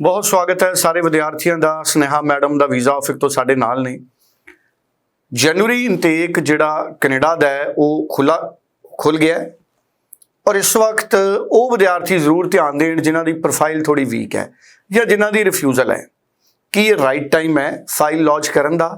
ਬਹੁਤ ਸਵਾਗਤ ਹੈ ਸਾਰੇ ਵਿਦਿਆਰਥੀਆਂ ਦਾ ਸਨੇਹਾ ਮੈਡਮ ਦਾ ਵੀਜ਼ਾ ਆਫਿਸ ਤੋਂ ਸਾਡੇ ਨਾਲ ਨੇ ਜਨਵਰੀ ਇਨਟੇਕ ਜਿਹੜਾ ਕੈਨੇਡਾ ਦਾ ਹੈ ਉਹ ਖੁੱਲਾ ਖੁੱਲ ਗਿਆ ਹੈ ਔਰ ਇਸ ਵਕਤ ਉਹ ਵਿਦਿਆਰਥੀ ਜ਼ਰੂਰ ਧਿਆਨ ਦੇਣ ਜਿਨ੍ਹਾਂ ਦੀ ਪ੍ਰੋਫਾਈਲ ਥੋੜੀ ਵੀਕ ਹੈ ਜਾਂ ਜਿਨ੍ਹਾਂ ਦੀ ਰਿਫਿਊਜ਼ਲ ਹੈ ਕੀ ਇਹ ਰਾਈਟ ਟਾਈਮ ਹੈ ਫਾਈਲ ਲੌਂਚ ਕਰਨ ਦਾ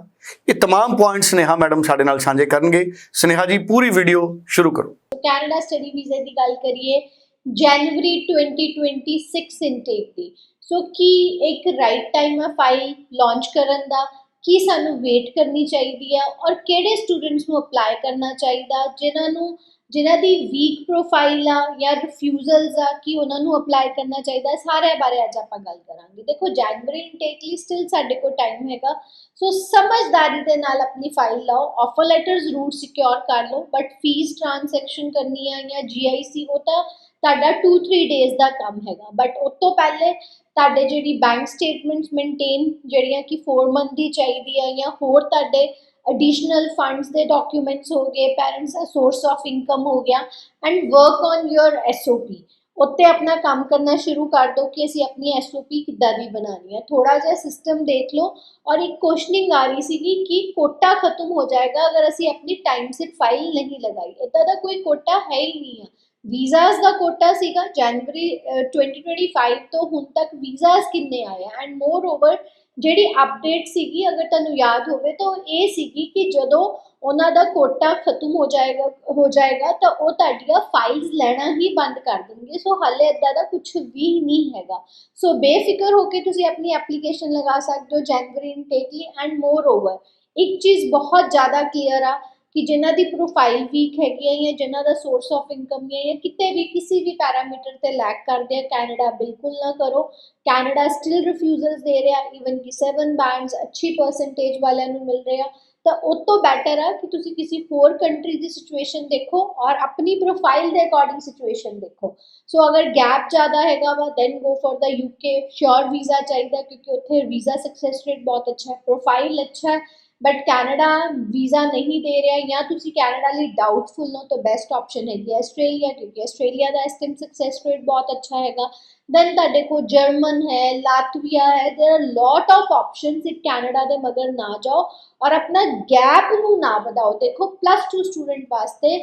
ਇਹ तमाम ਪੁਆਇੰਟਸ ਸਨੇਹਾ ਮੈਡਮ ਸਾਡੇ ਨਾਲ ਸਾਂਝੇ ਕਰਨਗੇ ਸਨੇਹਾ ਜੀ ਪੂਰੀ ਵੀਡੀਓ ਸ਼ੁਰੂ ਕਰੋ ਕੈਨੇਡਾ ਸਟੱਡੀ ਵੀਜ਼ੇ ਦੀ ਗੱਲ ਕਰੀਏ ਜਨਵਰੀ 2026 ਇਨਟੇਕ ਦੀ ਸੋ ਕੀ ਇੱਕ ਰਾਈਟ ਟਾਈਮ ਹੈ ਫਾਈਲ ਲਾਂਚ ਕਰਨ ਦਾ? ਕੀ ਸਾਨੂੰ ਵੇਟ ਕਰਨੀ ਚਾਹੀਦੀ ਹੈ ਔਰ ਕਿਹੜੇ ਸਟੂਡੈਂਟਸ ਨੂੰ ਅਪਲਾਈ ਕਰਨਾ ਚਾਹੀਦਾ? ਜਿਨ੍ਹਾਂ ਨੂੰ, ਜਿਨ੍ਹਾਂ ਦੀ ਵੀਕ ਪ੍ਰੋਫਾਈਲ ਆ ਜਾਂ ਰਿਫਿਊਜ਼ਲਸ ਆ, ਕੀ ਉਹਨਾਂ ਨੂੰ ਅਪਲਾਈ ਕਰਨਾ ਚਾਹੀਦਾ? ਸਾਰੇ ਬਾਰੇ ਅੱਜ ਆਪਾਂ ਗੱਲ ਕਰਾਂਗੇ। ਦੇਖੋ ਜਨਵਰੀ ਇਨਟੇਕ ਲਈ ਸਟਿਲ ਸਾਡੇ ਕੋਲ ਟਾਈਮ ਹੈਗਾ। ਸੋ ਸਮਝਦਾਰੀ ਦੇ ਨਾਲ ਆਪਣੀ ਫਾਈਲ ਲਾਓ। ਆਫਰ ਲੈਟਰ ਜ਼ਰੂਰ ਸਿਕਿਉਰ ਕਰ ਲਓ। ਬਟ ਫੀਸ ਟ੍ਰਾਂਜੈਕਸ਼ਨ ਕਰਨੀ ਆ ਜਾਂ ਜੀਆਈਸੀ ਉਹ ਤਾਂ ਤੁਹਾਡਾ 2-3 ਡੇਜ਼ ਦਾ ਕੰਮ ਹੈਗਾ। ਬਟ ਉਸ ਤੋਂ ਪਹਿਲੇ ਤੁਹਾਡੇ ਜਿਹੜੀ ਬੈਂਕ ਸਟੇਟਮੈਂਟਸ ਮੇਨਟੇਨ ਜਿਹੜੀਆਂ ਕਿ 4 ਮੰਥ ਦੀ ਚਾਹੀਦੀ ਹੈ ਜਾਂ ਹੋਰ ਤੁਹਾਡੇ ਐਡੀਸ਼ਨਲ ਫੰਡਸ ਦੇ ਡਾਕੂਮੈਂਟਸ ਹੋ ਗਏ ਪੈਰੈਂਟਸ ਦਾ ਸੋਰਸ ਆਫ ਇਨਕਮ ਹੋ ਗਿਆ and work on your SOP ਉੱਤੇ ਆਪਣਾ ਕੰਮ ਕਰਨਾ ਸ਼ੁਰੂ ਕਰ ਦਿਓ ਕਿ ਅਸੀਂ ਆਪਣੀ ਐਸਓਪੀ ਕਿੱਦਾਂ ਦੀ ਬਣਾਉਣੀ ਹੈ ਥੋੜਾ ਜਿਹਾ ਸਿਸਟਮ ਦੇਖ ਲਓ ਔਰ ਇੱਕ ਕੁਐਸਚਨਿੰਗ ਆ ਰਹੀ ਸੀਗੀ ਕਿ ਕੋਟਾ ਖਤਮ ਹੋ ਜਾਏਗਾ ਅਗਰ ਅਸੀਂ ਆਪਣੀ ਟਾਈਮ ਸਿਰ ਫਾਈਲ ਨਹੀਂ ਲਗਾਈ। ਇਦਾਂ ਦਾ ਕੋਈ ਕੋਟਾ ਹੈ ਹੀ ਨਹੀਂ ਆ। ਵੀਜ਼ਾਸ ਦਾ ਕੋਟਾ ਸੀਗਾ ਜਨਵਰੀ ਅਹ, 2025 ਤੋਂ ਹੁਣ ਤੱਕ ਵੀਜ਼ਾਸ ਕਿੰਨੇ ਆਏ ਐਂਡ ਮੋਰ ਓਵਰ ਜਿਹੜੀ ਅਪਡੇਟ ਸੀਗੀ ਅਗਰ ਤੁਹਾਨੂੰ ਯਾਦ ਹੋਵੇ ਤਾਂ ਉਹ ਇਹ ਸੀਗੀ ਕਿ ਜਦੋਂ ਉਹਨਾਂ ਦਾ ਕੋਟਾ ਖਤਮ ਹੋ ਜਾਏਗਾ ਹੋ ਜਾਏਗਾ ਤਾਂ ਉਹ ਤੁਹਾਡੀਆਂ ਫਾਈਲਸ ਲੈਣਾ ਹੀ ਬੰਦ ਕਰ ਦੇਣਗੇ। ਸੋ ਹਾਲੇ ਇਦਾਂ ਦਾ ਕੁਝ ਵੀ ਨਹੀਂ ਹੈਗਾ। ਸੋ ਬੇਫਿਕਰ ਹੋ ਕੇ ਤੁਸੀਂ ਆਪਣੀ ਐਪਲੀਕੇਸ਼ਨ ਲਗਾ ਸਕਦੇ ਹੋ ਜਨਵਰੀ ਇਨਟੇਕ ਲਈ ਐਂਡ ਮੋਰ ਓਵਰ ਇੱਕ ਚੀਜ਼ ਬਹੁਤ ਜ਼ਿਆਦਾ ਕਲੀਅਰ ਆ ਕਿ ਜਿਨ੍ਹਾਂ ਦੀ ਪ੍ਰੋਫਾਈਲ ਵੀਕ ਹੈਗੀ ਹੈ ਜਾਂ ਜਿਨ੍ਹਾਂ ਦਾ ਸੋਰਸ ਆਫ ਇਨਕਮ ਹੈ ਜਾਂ ਕਿਤੇ ਵੀ ਕਿਸੇ ਵੀ ਪੈਰਾਮੀਟਰ ਤੇ ਲੈਕ ਕਰਦੇ ਆ ਕੈਨੇਡਾ ਬਿਲਕੁਲ ਨਾ ਕਰੋ। ਕੈਨੇਡਾ ਸਟਿਲ ਰਿਫਿਊਜ਼ਲਸ ਦੇ ਰਿਹਾ ਇਵਨ ਕਿ 7 ਬੈਂਡਸ ਅੱਛੀ ਪਰਸੈਂਟੇਜ ਵਾਲਿਆਂ ਨੂੰ ਮਿਲ ਰਿਹਾ ਤਾਂ ਉਹ ਤੋਂ ਬੈਟਰ ਆ ਕਿ ਤੁਸੀਂ ਕਿਸੇ ਹੋਰ ਕੰਟਰੀ ਦੀ ਸਿਚੁਏਸ਼ਨ ਦੇਖੋ ਔਰ ਆਪਣੀ ਪ੍ਰੋਫਾਈਲ ਦੇ ਅਕੋਰਡਿੰਗ ਸਿਚੁਏਸ਼ਨ ਦੇਖੋ। ਸੋ ਅਗਰ ਗੈਪ ਜ਼ਿਆਦਾ ਹੈਗਾ ਵਾ then go for the UK sure visa ਚਾਹੀਦਾ ਕਿਉਂਕਿ ਉੱਥੇ ਵੀਜ਼ਾ ਸਕਸੈਸ ਰੇਟ ਬਹੁਤ ਅੱਛਾ ਹੈ ਪ੍ਰੋਫਾਈਲ ਅੱਛਾ ਹੈ। ਬਟ ਕੈਨੇਡਾ ਵੀਜ਼ਾ ਨਹੀਂ ਦੇ ਰਿਹਾ ਜਾਂ ਤੁਸੀਂ ਕੈਨੇਡਾ ਲਈ ਡਾਊਟਫੁਲ ਹੋ ਤਾਂ ਬੈਸਟ ਆਪਸ਼ਨ ਹੈਗੀ ਹੈ ਆਸਟ੍ਰੇਲੀਆ ਕਿਉਂਕਿ ਆਸਟ੍ਰੇਲੀਆ ਦਾ ਇਸ ਟਾਈਮ ਸਕਸੈਸ ਰੇਟ ਬਹੁਤ ਅੱਛਾ ਹੈਗਾ ਦੈਨ ਤੁਹਾਡੇ ਕੋਲ ਜਰਮਨ ਹੈ ਲਾਤਵੀਆ ਹੈ there are lot of options in Canada ਦੇ ਮਗਰ ਨਾ ਜਾਓ ਔਰ ਆਪਣਾ ਗੈਪ ਨੂੰ ਨਾ ਵਧਾਓ ਦੇਖੋ ਪਲੱਸ 2 ਸਟੂਡੈਂਟ ਵਾਸਤੇ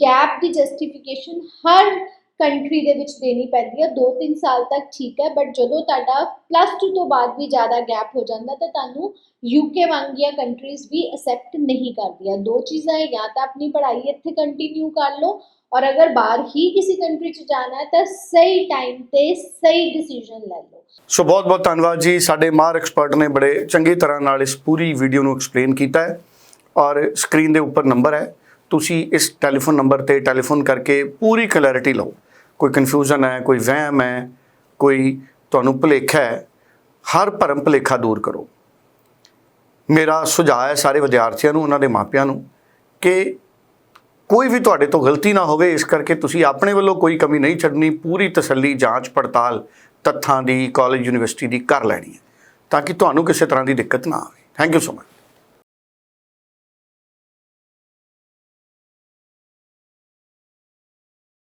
ਗੈਪ ਦੀ ਜਸਟੀਫਿਕੇਸ਼ਨ ਹਰ ਕੰਟਰੀ ਦੇ ਵਿੱਚ ਦੇਣੀ ਪੈਂਦੀ ਹੈ 2-3 ਸਾਲ ਤੱਕ ਠੀਕ ਹੈ ਬਟ ਜਦੋਂ ਤੁਹਾਡਾ ਪਲੱਸ 2 ਤੋਂ ਬਾਅਦ ਵੀ ਜ਼ਿਆਦਾ ਗੈਪ ਹੋ ਜਾਂਦਾ, ਤਾਂ ਤੁਹਾਨੂੰ ਯੂਕੇ ਵਾਂਗੀਆਂ ਕੰਟਰੀਜ਼ ਵੀ ਅਸੈਪਟ ਨਹੀਂ ਕਰਦੀਆਂ। ਦੋ ਚੀਜ਼ਾਂ ਹੈ, ਜਾਂ ਤਾਂ ਆਪਣੀ ਪੜ੍ਹਾਈ ਇੱਥੇ ਕੰਟੀਨਿਊ ਕਰ ਲਓ, ਔਰ ਅਗਰ ਬਾਹਰ ਹੀ ਕਿਸੇ ਕੰਟਰੀ 'ਚ ਜਾਣਾ ਹੈ, ਤਾਂ ਸਹੀ ਟਾਈਮ ਤੇ ਸਹੀ ਡਿਸੀਜਨ ਲੈ ਲਓ। ਸੋ ਬਹੁਤ ਬਹੁਤ ਧੰਨਵਾਦ ਜੀ। ਸਾਡੇ ਮਾਰ ਐਕਸਪਰਟ ਨੇ ਬੜੇ ਚੰਗੀ ਤਰ੍ਹਾਂ ਨਾਲ ਇਸ ਪੂਰੀ ਵੀਡੀਓ ਨੂੰ ਐਕਸਪਲੇਨ ਕੀਤਾ ਹੈ, ਔਰ ਸਕਰੀਨ ਦੇ ਉੱਪਰ ਨੰਬਰ ਹੈ। ਤੁਸੀਂ ਇਸ ਟੈਲੀਫੋਨ ਨੰਬਰ ਤੇ ਟੈਲੀਫੋਨ ਕਰਕੇ ਪੂਰੀ ਕਲੈਰਿਟੀ ਲਓ। ਕੋਈ ਕਨਫਿਊਜ਼ਨ ਹੈ, ਕੋਈ ਵਹਿਮ ਹੈ, ਕੋਈ ਤੁਹਾਨੂੰ ਭੁਲੇਖਾ ਹੈ, ਹਰ ਭਰਮ ਭੁਲੇਖਾ ਦੂਰ ਕਰੋ। ਮੇਰਾ ਸੁਝਾਅ ਹੈ ਸਾਰੇ ਵਿਦਿਆਰਥੀਆਂ ਨੂੰ, ਉਹਨਾਂ ਦੇ ਮਾਪਿਆਂ ਨੂੰ ਕਿ ਕੋਈ ਵੀ ਤੁਹਾਡੇ ਤੋਂ ਗਲਤੀ ਨਾ ਹੋਵੇ, ਇਸ ਕਰਕੇ ਤੁਸੀਂ ਆਪਣੇ ਵੱਲੋਂ ਕੋਈ ਕਮੀ ਨਹੀਂ ਛੱਡਣੀ, ਪੂਰੀ ਤਸੱਲੀ, ਜਾਂਚ ਪੜਤਾਲ ਤੱਥਾਂ ਦੀ ਕਾਲਜ ਯੂਨੀਵਰਸਿਟੀ ਦੀ ਕਰ ਲੈਣੀ ਹੈ, ਤਾਂ ਕਿ ਤੁਹਾਨੂੰ ਕਿਸੇ ਤਰ੍ਹਾਂ ਦੀ ਦਿੱਕਤ ਨਾ ਆਵੇ। Thank you so much